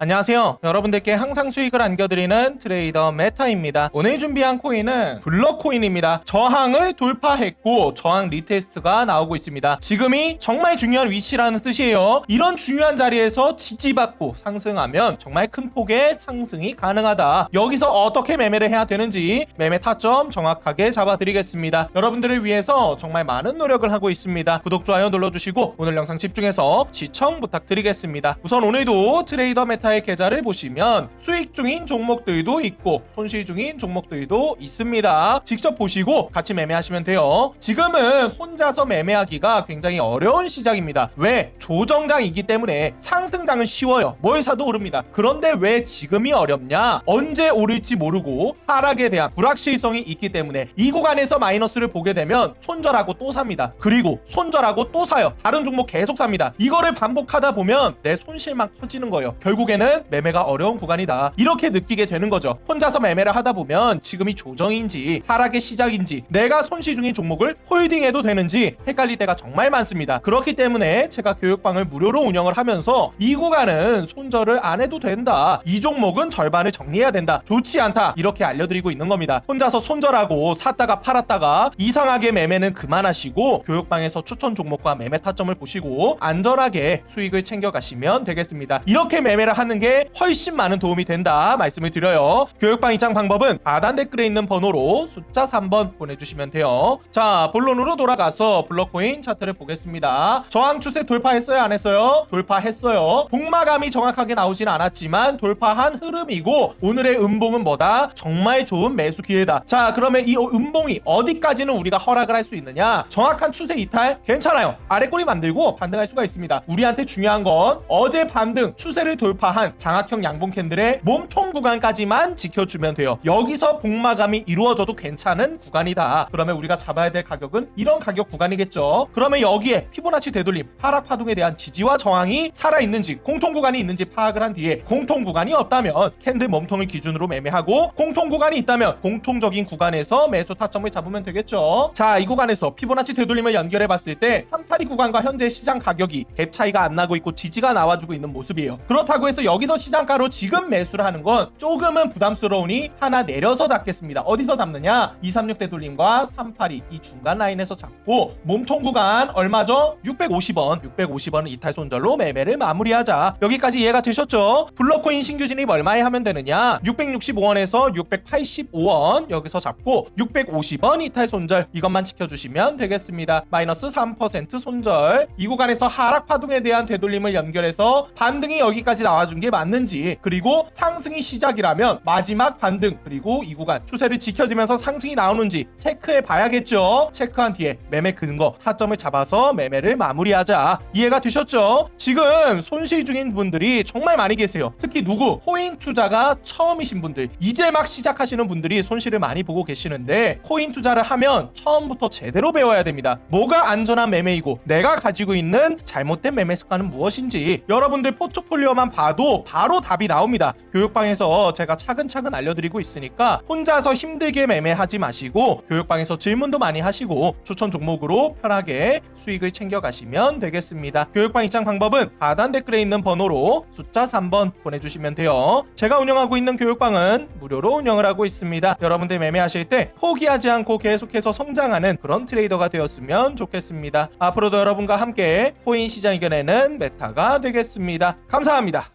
안녕하세요. 여러분들께 항상 수익을 안겨드리는 트레이더 메타입니다. 오늘 준비한 코인은 블럭코인입니다. 저항을 돌파했고 저항 리테스트가 나오고 있습니다. 지금이 정말 중요한 위치라는 뜻이에요. 이런 중요한 자리에서 지지받고 상승하면 정말 큰 폭의 상승이 가능하다. 여기서 어떻게 매매를 해야 되는지 매매 타점 정확하게 잡아드리겠습니다. 여러분들을 위해서 정말 많은 노력을 하고 있습니다. 구독, 좋아요 눌러주시고 오늘 영상 집중해서 시청 부탁드리겠습니다. 우선 오늘도 트레이더 메타 의 계좌를 보시면 수익 중인 종목들도 있고 손실 중인 종목들도 있습니다. 직접 보시고 같이 매매하시면 돼요. 지금은 혼자서 매매하기가 굉장히 어려운 시장입니다. 왜? 조정장이기 때문에 상승장은 쉬워요. 뭘 사도 오릅니다. 그런데 왜 지금이 어렵냐? 언제 오를지 모르고 하락에 대한 불확실성이 있기 때문에 이 구간에서 마이너스를 보게 되면 손절하고 또 삽니다. 그리고 손절하고 또 사요. 다른 종목 계속 삽니다. 이거를 반복하다 보면 내 손실만 커지는 거예요. 결국 에는 매매가 어려운 구간이다. 이렇게 느끼게 되는 거죠. 혼자서 매매를 하다 보면 지금이 조정인지 하락의 시작인지 내가 손실 중인 종목을 홀딩해도 되는지 헷갈릴 때가 정말 많습니다. 그렇기 때문에 제가 교육방을 무료로 운영을 하면서 이 구간은 손절을 안 해도 된다. 이 종목은 절반을 정리해야 된다. 좋지 않다. 이렇게 알려드리고 있는 겁니다. 혼자서 손절하고 샀다가 팔았다가 이상하게 매매는 그만하시고 교육방에서 추천 종목과 매매 타점을 보시고 안전하게 수익을 챙겨가시면 되겠습니다. 이렇게 매매를 하는 게 훨씬 많은 도움이 된다 말씀을 드려요. 교육방 입장 방법은 하단 댓글에 있는 번호로 숫자 3번 보내주시면 돼요. 자 본론으로 돌아가서 블록코인 차트를 보겠습니다. 저항 추세 돌파했어요 안 했어요? 돌파했어요. 복마감이 정확하게 나오진 않았지만 돌파한 흐름이고 오늘의 음봉은 뭐다? 정말 좋은 매수 기회다. 자 그러면 이 음봉이 어디까지는 우리가 허락을 할 수 있느냐? 정확한 추세 이탈 괜찮아요. 아래 꼬리 만들고 반등할 수가 있습니다. 우리한테 중요한 건 어제 반등 추세를 돌파한 장악형 양봉 캔들의 몸통 구간까지만 지켜주면 돼요. 여기서 복마감이 이루어져도 괜찮은 구간이다. 그러면 우리가 잡아야 될 가격은 이런 가격 구간이겠죠. 그러면 여기에 피보나치 되돌림, 하락 파동에 대한 지지와 저항이 살아있는지 공통 구간이 있는지 파악을 한 뒤에 공통 구간이 없다면 캔들 몸통을 기준으로 매매하고 공통 구간이 있다면 공통적인 구간에서 매수 타점을 잡으면 되겠죠. 자, 이 구간에서 피보나치 되돌림을 연결해 봤을 때382 구간과 현재 시장 가격이 갭 차이가 안 나고 있고 지지가 나와주고 있는 모습이에요. 그렇다고 해서 여기서 시장가로 지금 매수를 하는 건 조금은 부담스러우니 하나 내려서 잡겠습니다. 어디서 잡느냐? 236 되돌림과 382 이 중간 라인에서 잡고 몸통 구간 얼마죠? 650원. 650원은 이탈 손절로 매매를 마무리하자. 여기까지 이해가 되셨죠? 블록코인 신규 진입 얼마에 하면 되느냐? 665원에서 685원 여기서 잡고 650원 이탈 손절 이것만 지켜주시면 되겠습니다. 마이너스 3% 손절. 이 구간에서 하락 파동에 대한 되돌림을 연결해서 반등이 여기까지 나와준 게 맞는지 그리고 상승이 시작이라면 마지막 반등 그리고 이 구간 추세를 지켜지면서 상승이 나오는지 체크해 봐야겠죠. 체크한 뒤에 매매 근거 타점을 잡아서 매매를 마무리하자. 이해가 되셨죠? 지금 손실 중인 분들이 정말 많이 계세요. 특히 누구 코인 투자가 처음이신 분들 이제 막 시작하시는 분들이 손실을 많이 보고 계시는데 코인 투자를 하면 처음부터 제대로 배워야 됩니다. 뭐가 안전한 매매이고 내가 가지고 있는 잘못된 매매 습관은 무엇인지 여러분들 포트폴리오만 봐도 바로 답이 나옵니다. 교육방에서 제가 차근차근 알려드리고 있으니까 혼자서 힘들게 매매하지 마시고 교육방에서 질문도 많이 하시고 추천 종목으로 편하게 수익을 챙겨가시면 되겠습니다. 교육방 입장 방법은 하단 댓글에 있는 번호로 숫자 3번 보내주시면 돼요. 제가 운영하고 있는 교육방은 무료로 운영을 하고 있습니다. 여러분들 매매하실 때 포기하지 않고 계속해서 성장하는 그런 트레이더가 되었으면 좋겠습니다. 앞으로도 여러분과 함께 코인 시장 이겨내는 메타가 되겠습니다. 감사합니다.